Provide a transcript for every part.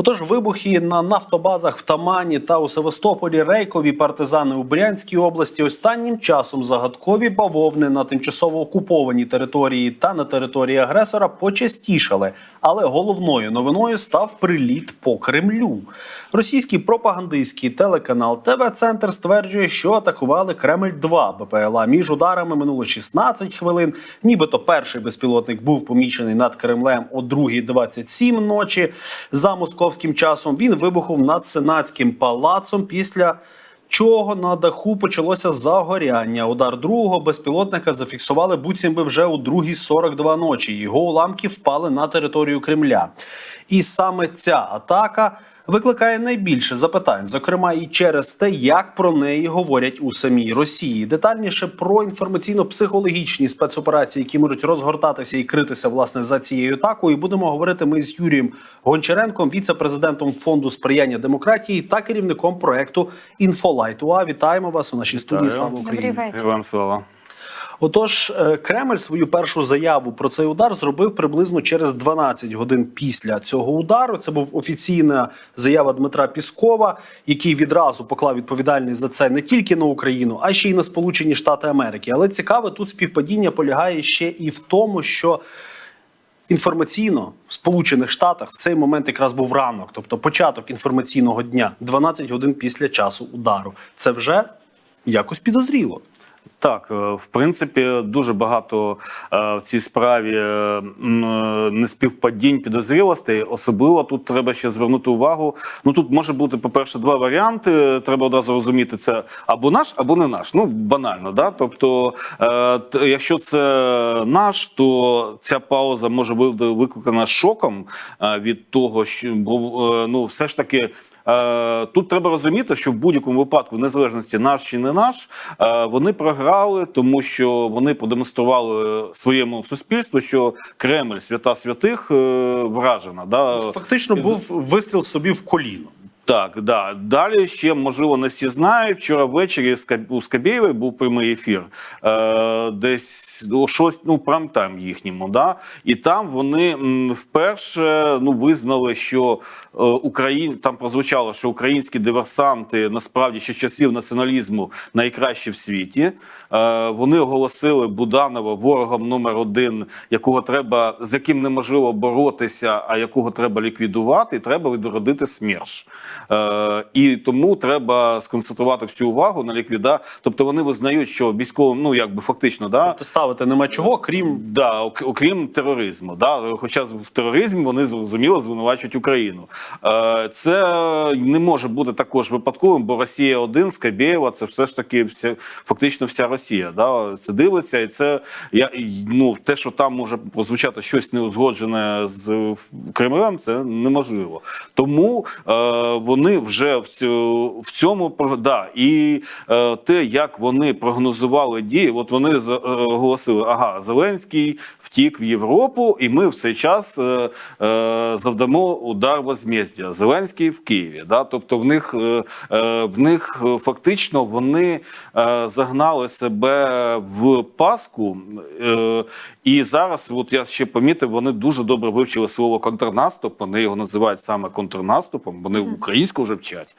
Отож, вибухи на нафтобазах в Тамані та у Севастополі, рейкові партизани у Брянській області останнім часом загадкові бавовни на тимчасово окупованій території та на території агресора почастішали. Але головною новиною став приліт по Кремлю. Російський пропагандистський телеканал ТВ Центр стверджує, що атакували Кремль 2 БПЛА. Між ударами минуло 16 хвилин. Нібито перший безпілотник був помічений над Кремлем о 2.27 ночі. За московським часом він вибухнув над Сенатським палацом після. Чого на даху почалося загоряння? Удар другого безпілотника зафіксували буцімби вже у 2.42 ночі. Його уламки впали на територію Кремля. І саме ця атака викликає найбільше запитань, зокрема і через те, як про неї говорять у самій Росії. Детальніше про інформаційно-психологічні спецоперації, які можуть розгортатися і критися власне за цією атакою. Будемо говорити ми з Юрієм Гончаренком, віце-президентом фонду сприяння демократії та керівником проекту Інфолайт. УА. Вітаємо вас у нашій студії. Слава Україні! Добрий вечір. Героям слава. Отож, е, Кремль свою першу заяву про цей удар зробив приблизно через 12 годин після цього удару. Це був офіційна заява Дмитра Піскова, який відразу поклав відповідальність за це не тільки на Україну, а ще й на Сполучені Штати Америки. Але цікаве тут співпадіння полягає ще і в тому, що. Інформаційно в Сполучених Штатах в цей момент якраз був ранок, тобто початок інформаційного дня, 12 годин після часу удару. Це вже якось підозріло. Так, е, в принципі, дуже багато е, в цій справі е, неспівпадінь підозрілостей. Особливо тут треба ще звернути увагу. Ну тут може бути, по-перше, два варіанти. Треба одразу розуміти, це або наш, або не наш. Ну банально, да. Тобто, якщо це наш, то ця пауза може бути викликана шоком від того, що ну все ж таки. Е, Тут треба розуміти, що в будь-якому випадку, незалежності наш чи не наш, е, вони програли, тому що вони продемонстрували своєму суспільству, що Кремль, свята святих, е, вражена. Да? Фактично був вистріл собі в коліно. Так, да. Далі ще можливо не всі знають. Вчора ввечері у Скабєєвої був прямий ефір, е, десь о 6, ну прайм-тайм їхньому. Да? І там вони вперше ну визнали, що е, Україн там прозвучало, що українські диверсанти насправді ще часів націоналізму найкращі в світі. Е, вони оголосили Буданова ворогом номер один, якого треба з яким неможливо боротися, а якого треба ліквідувати, і треба відродити СМЕРШ. Е, і тому треба сконцентрувати всю увагу на ліквіда. Тобто вони визнають, що військовим, ну якби фактично, да, Тобто ставити нема чого, крім Да, окрім тероризму, да, хоча в тероризмі вони зрозуміло звинувачують Україну. Е, Це не може бути також випадковим, бо Росія один Скабєєва це все ж таки вся фактично вся Росія. Да, це дивиться, і це я ну те, що там може прозвучати щось неузгоджене з Кремлем, це неможливо. Тому е, вони вже в цю в цьому да, і е, те, як вони прогнозували дії, от вони е, оголосили, ага, Зеленський втік в Європу, і ми в цей час е, е, завдамо удар возмездя. Зеленський в Києві. Да? Тобто в них, е, е, в них е, фактично вони е, загнали себе в паску. Е, і зараз, от я ще помітив, вони дуже добре вивчили слово контрнаступ. Вони його називають саме контрнаступом. Вони українську вже вчать.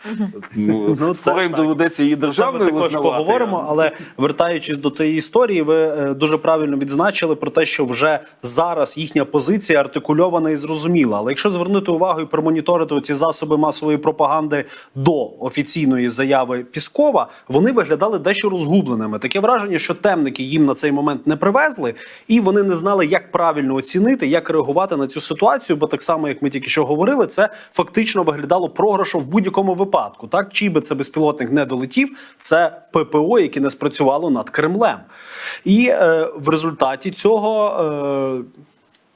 Ну, Ну, скоро їм доведеться її Ми державною також визнавати. поговоримо, але вертаючись до тієї історії, ви е, дуже правильно відзначили про те, що вже зараз їхня позиція артикульована і зрозуміла. Але якщо звернути увагу і промоніторити ці засоби масової пропаганди до офіційної заяви Піскова, вони виглядали дещо розгубленими. Таке враження, що темники їм на цей момент не привезли, і вони не знали, як правильно оцінити, як реагувати на цю ситуацію. Бо так само, як ми тільки що говорили, це фактично виглядало програшом в будь-якому випадку. Так, чий би це безпілотник не долетів, це ППО, яке не спрацювало над Кремлем. І е, в результаті цього. Е,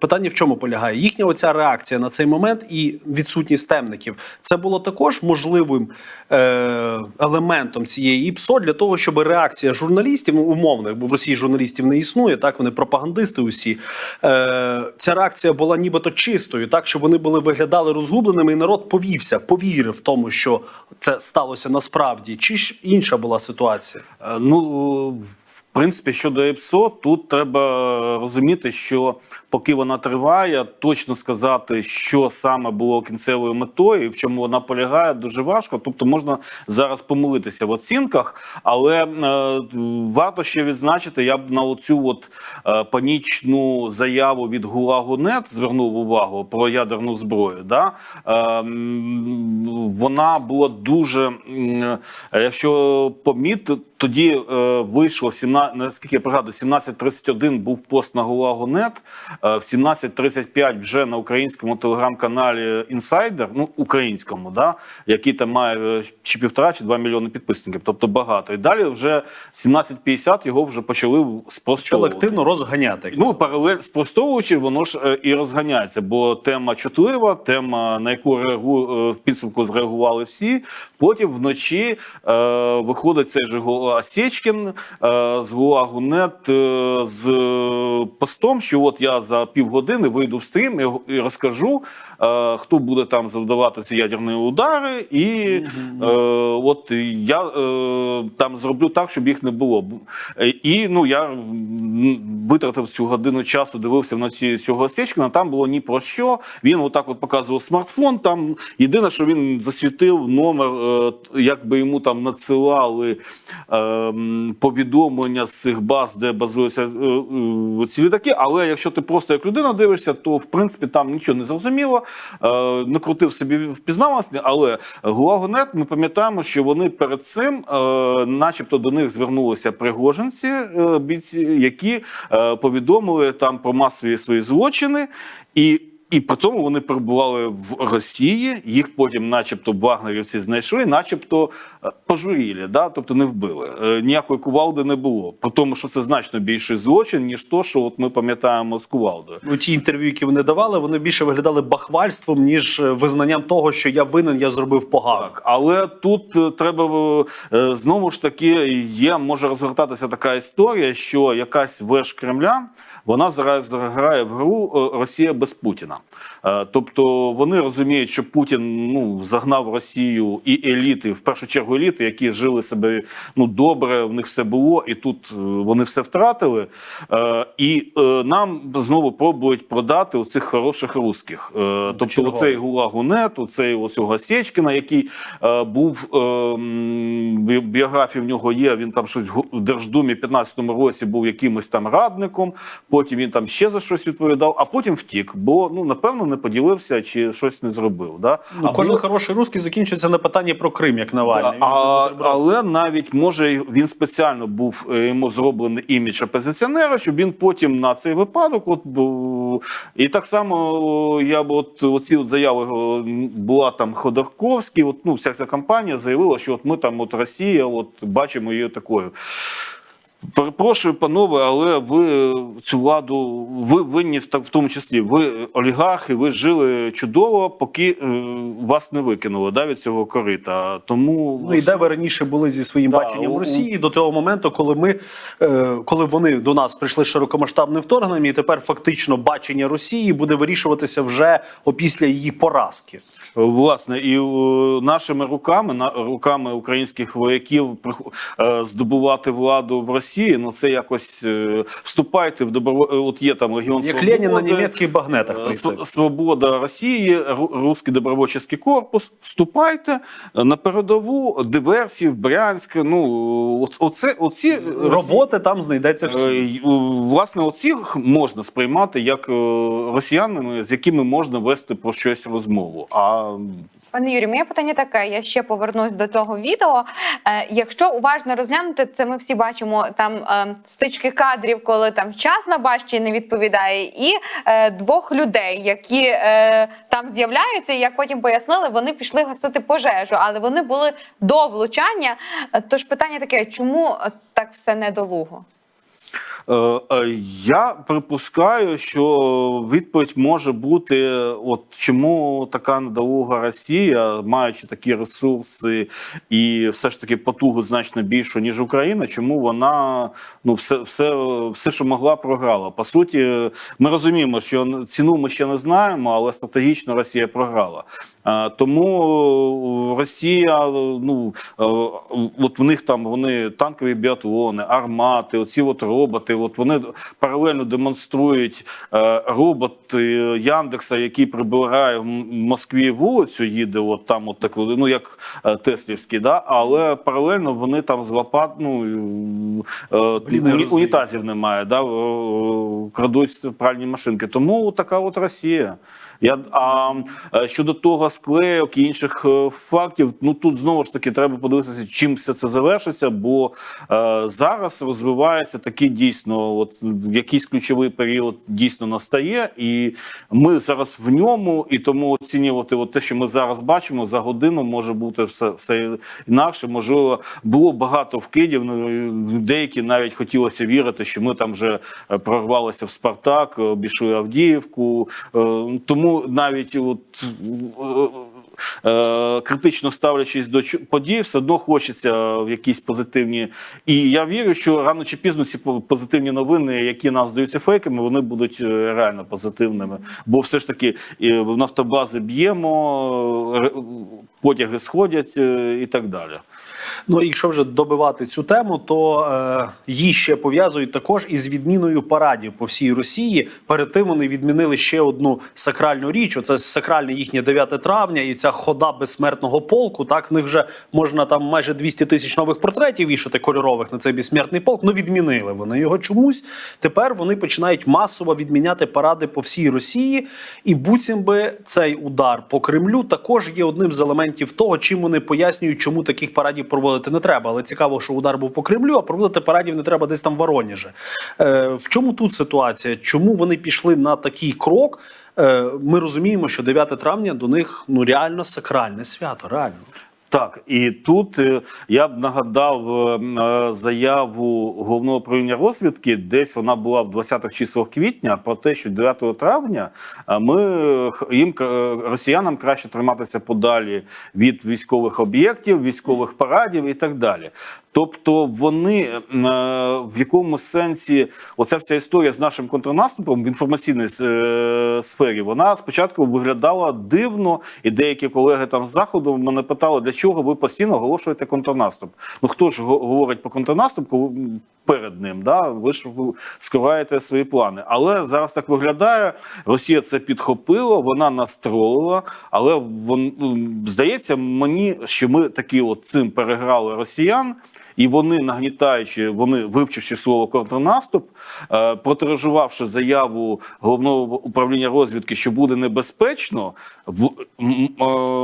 Питання в чому полягає? Їхня оця реакція на цей момент і відсутність темників це було також можливим е, елементом цієї ІПСО для того, щоб реакція журналістів, ну, умовних, бо в Росії журналістів не існує, так вони пропагандисти усі. Е, ця реакція була нібито чистою, так щоб вони були виглядали розгубленими, і народ повівся, повірив в тому, що це сталося насправді. Чи ж інша була ситуація? Е, Ну принципі, щодо ЕПСО, тут треба розуміти, що поки вона триває, точно сказати, що саме було кінцевою метою і в чому вона полягає, дуже важко. Тобто можна зараз помилитися в оцінках, але е, варто ще відзначити, я б на оцю от е, панічну заяву від ГУЛАГу.нет звернув увагу про ядерну зброю. Да? Е, вона була дуже, м, якщо помітити, тоді е, вийшло 17, наскільки я пригадую, 17.31 був пост на ГУЛАГу.нет, е, в 17.35 вже на українському телеграм-каналі Інсайдер, ну українському, да, який там має е, чи півтора, чи два мільйони підписників, тобто багато. І далі вже 17.50 його вже почали спростовувати. активно розганяти. Ну, паралель спростовуючи, воно ж е, і розганяється, бо тема чутлива, тема, на яку реагу... в підсумку зреагували всі. Потім вночі е, виходить цей же Сєчкін е, з Гулагу.нет е, з е, постом, що от я за півгодини вийду в стрім і, розкажу, е, хто буде там завдавати ці ядерні удари, і е, от я е, там зроблю так, щоб їх не було. Е, І ну я витратив цю годину часу, дивився вночі цього Сєчкіна. Там було ні про що. Він отак от показував смартфон. Там єдине, що він засвітив номер, е, як би йому там надсилали е, м, з цих баз, де базуються е, е, ці літаки. Але якщо ти просто як людина дивишся, то в принципі там нічого не зрозуміло. Е, не крутив собі впізнаваності, але Гулагонет, ми пам'ятаємо, що вони перед цим, начебто, до них звернулися пригожинці, бійці, які повідомили там про масові свої злочини і. І при тому вони перебували в Росії, їх потім, начебто, вагнерівці знайшли, начебто е, пожуріли, да? тобто не вбили. Е, Ніякої кувалди не було. При тому, що це значно більший злочин, ніж то, що от ми пам'ятаємо з кувалдою. Ну, ті інтерв'ю, які вони давали, вони більше виглядали бахвальством, ніж е, визнанням того, що я винен, я зробив погано. Так, але тут треба знову ж таки є, може розгортатися така історія, що якась верш Кремля вона зараз грає в гру Росія без Путіна. Е, Тобто вони розуміють, що Путін ну загнав Росію і еліти, в першу чергу еліти, які жили себе ну добре, в них все було, і тут е, вони все втратили. Е, І нам знову пробують продати оцих хороших русських. Тобто, оцей Гулагу.нет, оцей ось його Сєчкіна, який був м, біографія в нього є. Він там щось в Держдумі в 15-му році був якимось там радником. Потім він там ще за щось відповідав, а потім втік, бо ну напевно не поділився чи щось не зробив. Да? Ну, Або- кожен хороший русський закінчується на питанні про Крим, як Навальний. Він а, але навіть може він спеціально був е, йому зроблений імідж опозиціонера, щоб він потім на цей випадок, от і так само я б от оці от заяви була там Ходорковський, от ну вся ця компанія заявила, що от ми там, от Росія, от бачимо її такою. Перепрошую, панове, але ви цю владу ви винні в в тому числі. Ви олігархи, ви жили чудово, поки е, вас не викинули да, від цього корита. Тому Ну і де ви раніше були зі своїм Да, баченням у- Росії до того моменту, коли ми е, коли вони до нас прийшли широкомасштабним вторгненням, і тепер фактично бачення Росії буде вирішуватися вже опісля її поразки. Власне, і е, нашими руками, руками українських вояків е, здобувати владу в Росії. Ну це якось е, вступайте в добро. От є там легіон Як Ленін на німецьких багнетах прийти. Свобода Росії, Ру- Руський добровольчий корпус. Вступайте на передову диверсії в Брянськ. Ну оце оці Роботи там знайдеться всі. Власне, оцих можна сприймати як росіянами, з якими можна вести про щось розмову. А Пане Юрію, моє питання таке. Я ще повернусь до цього відео. Е, якщо уважно розглянути, це ми всі бачимо там е, стички кадрів, коли там час на башті не відповідає, і е, двох людей, які е, там з'являються, і як потім пояснили, вони пішли гасити пожежу, але вони були до влучання. Е, Тож питання таке: чому так все недолуго? Е, е, Я припускаю, що відповідь може бути: от чому така недолуга Росія, маючи такі ресурси і все ж таки потугу значно більшу, ніж Україна, чому вона ну все, все, все, що могла, програла. По суті, ми розуміємо, що ціну ми ще не знаємо, але стратегічно Росія програла. Е, Тому Росія, ну от в них там вони танкові біатлони, армати, оці от роботи. От вони паралельно демонструють е, робот е, Яндекса, який прибирає в Москві вулицю, їде, от там, от так, ну як е, Теслівський, да? але паралельно вони там з лопат, ну е, Блін, уні- унітазів немає, да? е, крадуть пральні машинки. Тому така от Росія. Я, а е, щодо того склейок і інших е, фактів, ну тут знову ж таки треба подивитися, чим все це завершиться, бо е, зараз розвивається такий дійсно, от якийсь ключовий період дійсно настає, і ми зараз в ньому, і тому оцінювати от те, що ми зараз бачимо, за годину може бути все, все інакше. Можливо, було багато вкидів. Ну деякі навіть хотілося вірити, що ми там вже е, прорвалися в Спартак, обійшли Авдіївку. Е, Тому навіть от. е, е, Критично ставлячись до подій, все одно хочеться в якісь позитивні. І я вірю, що рано чи пізно ці по- позитивні новини, які нам здаються фейками, вони будуть е, реально позитивними. Бо все ж таки нафтобази б'ємо, потяги сходять е, і так далі. Ну, якщо вже добивати цю тему, то е, її ще пов'язують також із відміною парадів по всій Росії. Перед тим вони відмінили ще одну сакральну річ. Оце сакральне їхнє 9 травня, і ця хода безсмертного полку. Так в них вже можна там майже 200 тисяч нових портретів вішати кольорових на цей безсмертний полк. Ну відмінили вони його чомусь. Тепер вони починають масово відміняти паради по всій Росії, і буцім би цей удар по Кремлю також є одним з елементів того, чим вони пояснюють, чому таких парадів проводити не треба. Але цікаво, що удар був по Кремлю, а проводити парадів не треба десь там в Воронежі. Е, в чому тут ситуація? Чому вони пішли на такий крок? Е, ми розуміємо, що 9 травня до них ну реально сакральне свято. Реально. Так, і тут е, я б нагадав е, е, заяву головного управління розвідки. Десь вона була в 20-х числах квітня про те, що 9 травня ми їм росіянам краще триматися подалі від військових об'єктів, військових парадів і так далі. Тобто вони в якому сенсі оця вся історія з нашим контрнаступом в інформаційній сфері вона спочатку виглядала дивно, і деякі колеги там з заходу мене питали, для чого ви постійно оголошуєте контрнаступ. Ну хто ж говорить про контрнаступ коли перед ним? Да? Ви ж скриваєте свої плани. Але зараз так виглядає. Росія це підхопила, вона нас тролила, але вон, здається мені, що ми такі от цим переграли росіян. І вони нагнітаючи, вони вивчивши слово контрнаступ, е, протиражувавши заяву головного управління розвідки, що буде небезпечно, е,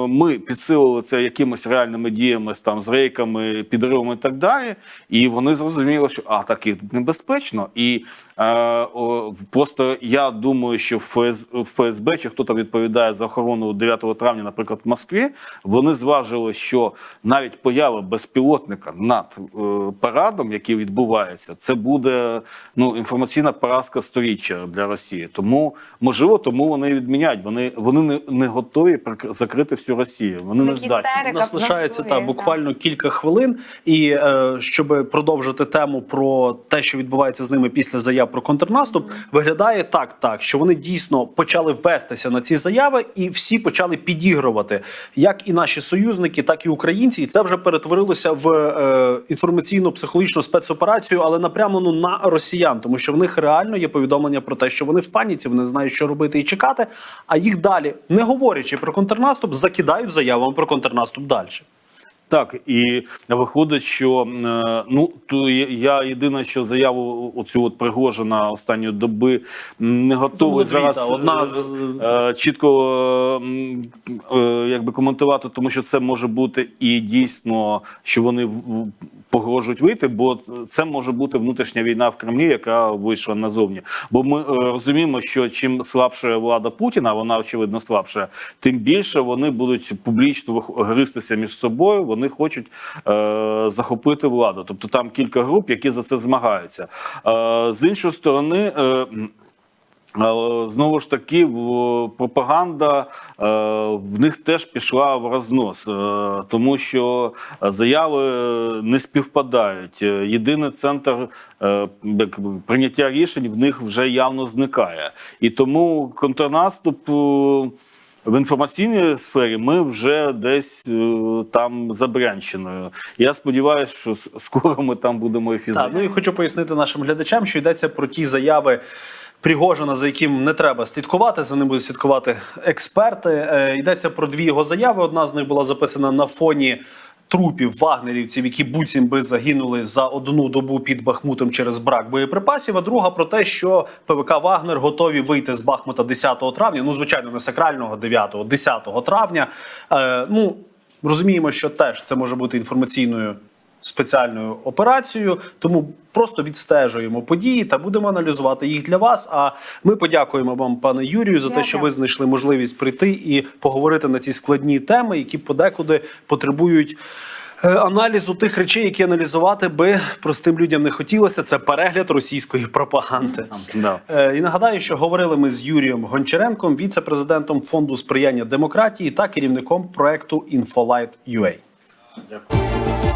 ми підсилили це якимось реальними діями там з рейками, підривами і так далі. І вони зрозуміли, що а так і небезпечно. І е, просто я думаю, що в ФС, ФСБ чи хто там відповідає за охорону 9 травня, наприклад, в Москві, вони зважили, що навіть поява безпілотника над парадом, який відбувається, це буде ну інформаційна поразка сторіччя для Росії. Тому можливо, тому вони відміняють. Вони вони не, не готові закрити всю Росію. Вони не Такі здатні. У нас лишається та буквально кілька хвилин. І е, щоб продовжити тему про те, що відбувається з ними після заяв про контрнаступ, виглядає так, так що вони дійсно почали вестися на ці заяви, і всі почали підігрувати, як і наші союзники, так і українці. І це вже перетворилося в е, інформаційно-психологічну спецоперацію, але напрямлену на росіян, тому що в них реально є повідомлення про те, що вони в паніці, вони не знають, що робити і чекати. А їх далі, не говорячи про контрнаступ, закидають заявами про контрнаступ далі. Так, і виходить, що е, ну то я- єдине, що заяву оцю от Пригожина останньої доби не готовий Ну, зараз та, одна е, з- е, чітко якби коментувати, тому що це може бути і дійсно, що вони погрожують вийти, бо це може бути внутрішня війна в Кремлі, яка вийшла назовні. Бо ми е, розуміємо, що чим слабша влада Путіна, вона очевидно слабша, тим більше вони будуть публічно гристися між собою. Вони хочуть е, захопити владу. Тобто там кілька груп, які за це змагаються. Е, з іншої сторони. Е, Знову ж таки, пропаганда е, в них теж пішла в рознос, е, тому що заяви не співпадають. Єдиний центр е, прийняття рішень в них вже явно зникає. І тому контрнаступ. В інформаційній сфері ми вже десь там за Брянщиною. Я сподіваюся, що скоро ми там будемо і фізично. Так, ну і хочу пояснити нашим глядачам, що йдеться про ті заяви. Пригожина, за яким не треба слідкувати, за ним будуть слідкувати експерти. Е, йдеться про дві його заяви. Одна з них була записана на фоні трупів вагнерівців, які буцім би загинули за одну добу під Бахмутом через брак боєприпасів. А друга про те, що ПВК Вагнер готові вийти з Бахмута 10 травня. Ну, звичайно, не сакрального 9, 10 травня. Е, ну розуміємо, що теж це може бути інформаційною спеціальною операцією, тому просто відстежуємо події та будемо аналізувати їх для вас. А ми подякуємо вам, пане Юрію, за те, що ви знайшли можливість прийти і поговорити на ці складні теми, які подекуди потребують. е, Аналізу тих речей, які аналізувати би простим людям не хотілося, це перегляд російської пропаганди. Да. Е, І нагадаю, що говорили ми з Юрієм Гончаренком, віце-президентом фонду сприяння демократії та керівником проекту InfoLight.ua. Дякую.